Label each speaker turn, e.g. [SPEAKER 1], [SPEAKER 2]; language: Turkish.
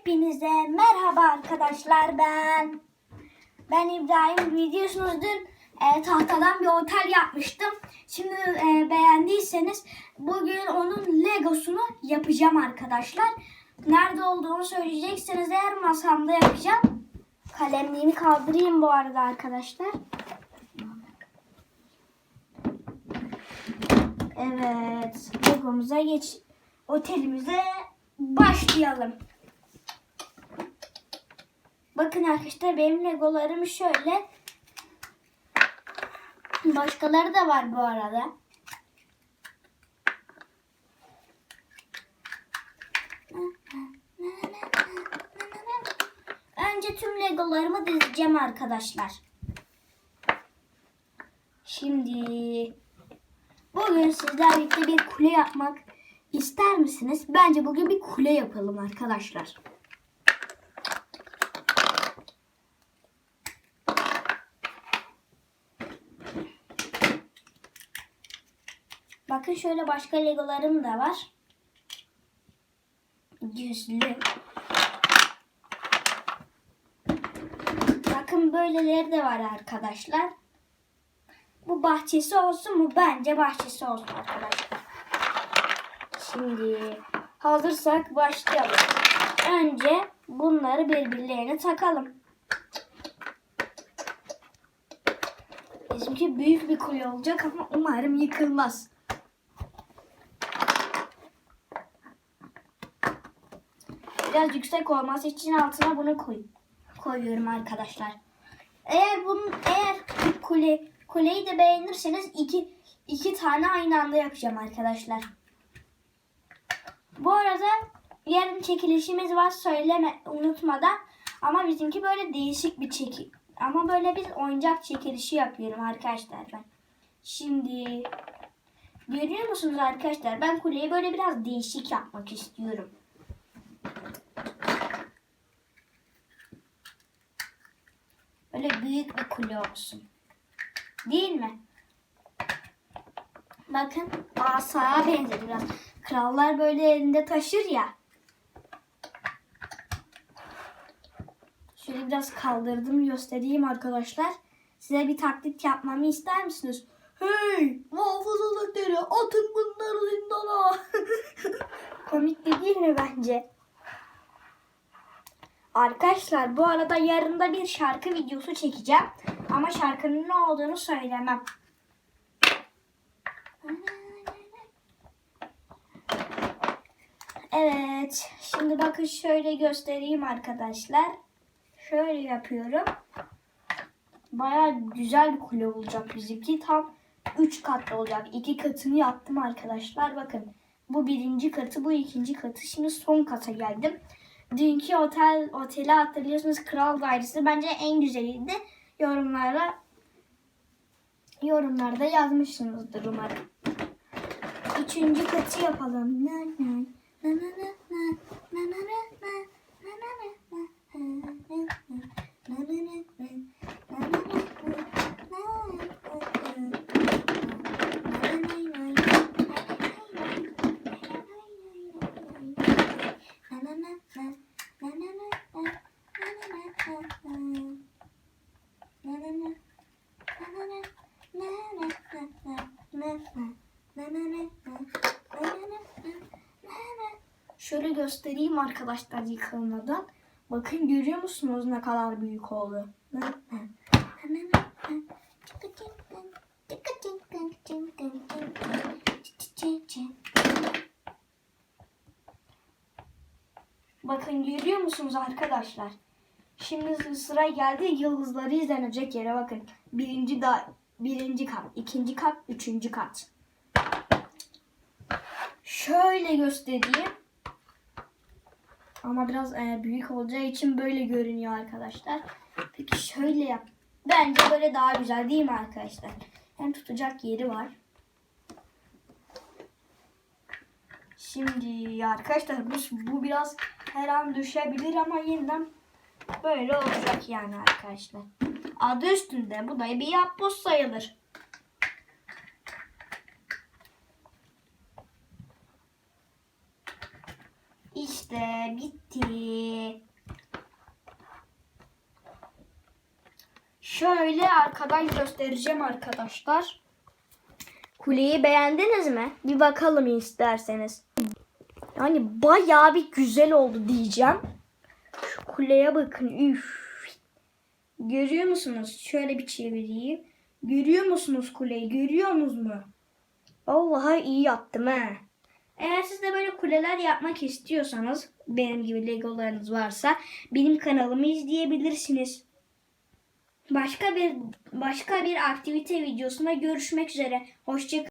[SPEAKER 1] Hepinize merhaba arkadaşlar ben. Ben İbrahim biliyorsunuz dün e, tahtadan bir otel yapmıştım. Şimdi e, beğendiyseniz bugün onun legosunu yapacağım arkadaşlar. Nerede olduğunu söyleyecekseniz eğer masamda yapacağım. Kalemliğimi kaldırayım bu arada arkadaşlar. Evet, legomuza geç, otelimize başlayalım. Bakın arkadaşlar benim legolarım şöyle. Başkaları da var bu arada. Önce tüm legolarımı dizeceğim arkadaşlar. Şimdi bugün sizlerle birlikte bir kule yapmak ister misiniz? Bence bugün bir kule yapalım arkadaşlar. Bakın şöyle başka legolarım da var. Yüzlü. Bakın böyleleri de var arkadaşlar. Bu bahçesi olsun mu? Bence bahçesi olsun arkadaşlar. Şimdi hazırsak başlayalım. Önce bunları birbirlerine takalım. Bizimki büyük bir kule olacak ama umarım yıkılmaz. Biraz yüksek olması için altına bunu koy, koyuyorum arkadaşlar. Eğer bunun eğer kule kuleyi de beğenirseniz iki iki tane aynı anda yapacağım arkadaşlar. Bu arada yarın çekilişimiz var söyleme unutmadan. Ama bizimki böyle değişik bir çeki. Ama böyle biz oyuncak çekilişi yapıyorum arkadaşlar ben. Şimdi görüyor musunuz arkadaşlar? Ben kuleyi böyle biraz değişik yapmak istiyorum. Böyle büyük bir kule olsun. Değil mi? Bakın asaya benzer biraz. Krallar böyle elinde taşır ya. Şöyle biraz kaldırdım göstereyim arkadaşlar. Size bir taklit yapmamı ister misiniz? Hey muhafızlıkları atın bunları zindana. Komik de değil mi bence? Arkadaşlar bu arada yarın da bir şarkı videosu çekeceğim. Ama şarkının ne olduğunu söylemem. Evet. Şimdi bakın şöyle göstereyim arkadaşlar. Şöyle yapıyorum. Baya güzel bir kule olacak bizimki. Tam 3 katlı olacak. 2 katını yaptım arkadaşlar. Bakın. Bu birinci katı, bu ikinci katı. Şimdi son kata geldim. Dünkü otel oteli hatırlıyorsunuz Kral Dairesi. Bence en güzeliydi. Yorumlara yorumlarda yazmışsınızdır umarım. Üçüncü katı yapalım. Na, na, na, na, na, na, na, na, na, na, na, na, na, na, na, na, na, na, na. Şöyle göstereyim arkadaşlar yıkılmadan. Bakın görüyor musunuz ne kadar büyük oldu? Bakın görüyor musunuz arkadaşlar? Şimdi sıra geldi yıldızları izlenecek yere bakın. Birinci da birinci kat, ikinci kat, üçüncü kat. Şöyle göstereyim. Ama biraz e, büyük olacağı için böyle görünüyor arkadaşlar. Peki şöyle yap. Bence böyle daha güzel değil mi arkadaşlar? Hem tutacak yeri var. Şimdi arkadaşlar bu, bu biraz her an düşebilir ama yeniden böyle olacak yani arkadaşlar. Adı üstünde bu da bir yapboz sayılır. İşte bitti. Şöyle arkadan göstereceğim arkadaşlar.
[SPEAKER 2] Kuleyi beğendiniz mi? Bir bakalım isterseniz. Yani bayağı bir güzel oldu diyeceğim. Şu kuleye bakın. Üf.
[SPEAKER 1] Görüyor musunuz? Şöyle bir çevireyim. Görüyor musunuz kuleyi? Görüyor musunuz mu?
[SPEAKER 2] Vallahi iyi yaptım ha.
[SPEAKER 1] Eğer siz de böyle kuleler yapmak istiyorsanız, benim gibi legolarınız varsa benim kanalımı izleyebilirsiniz. Başka bir başka bir aktivite videosunda görüşmek üzere. Hoşçakalın.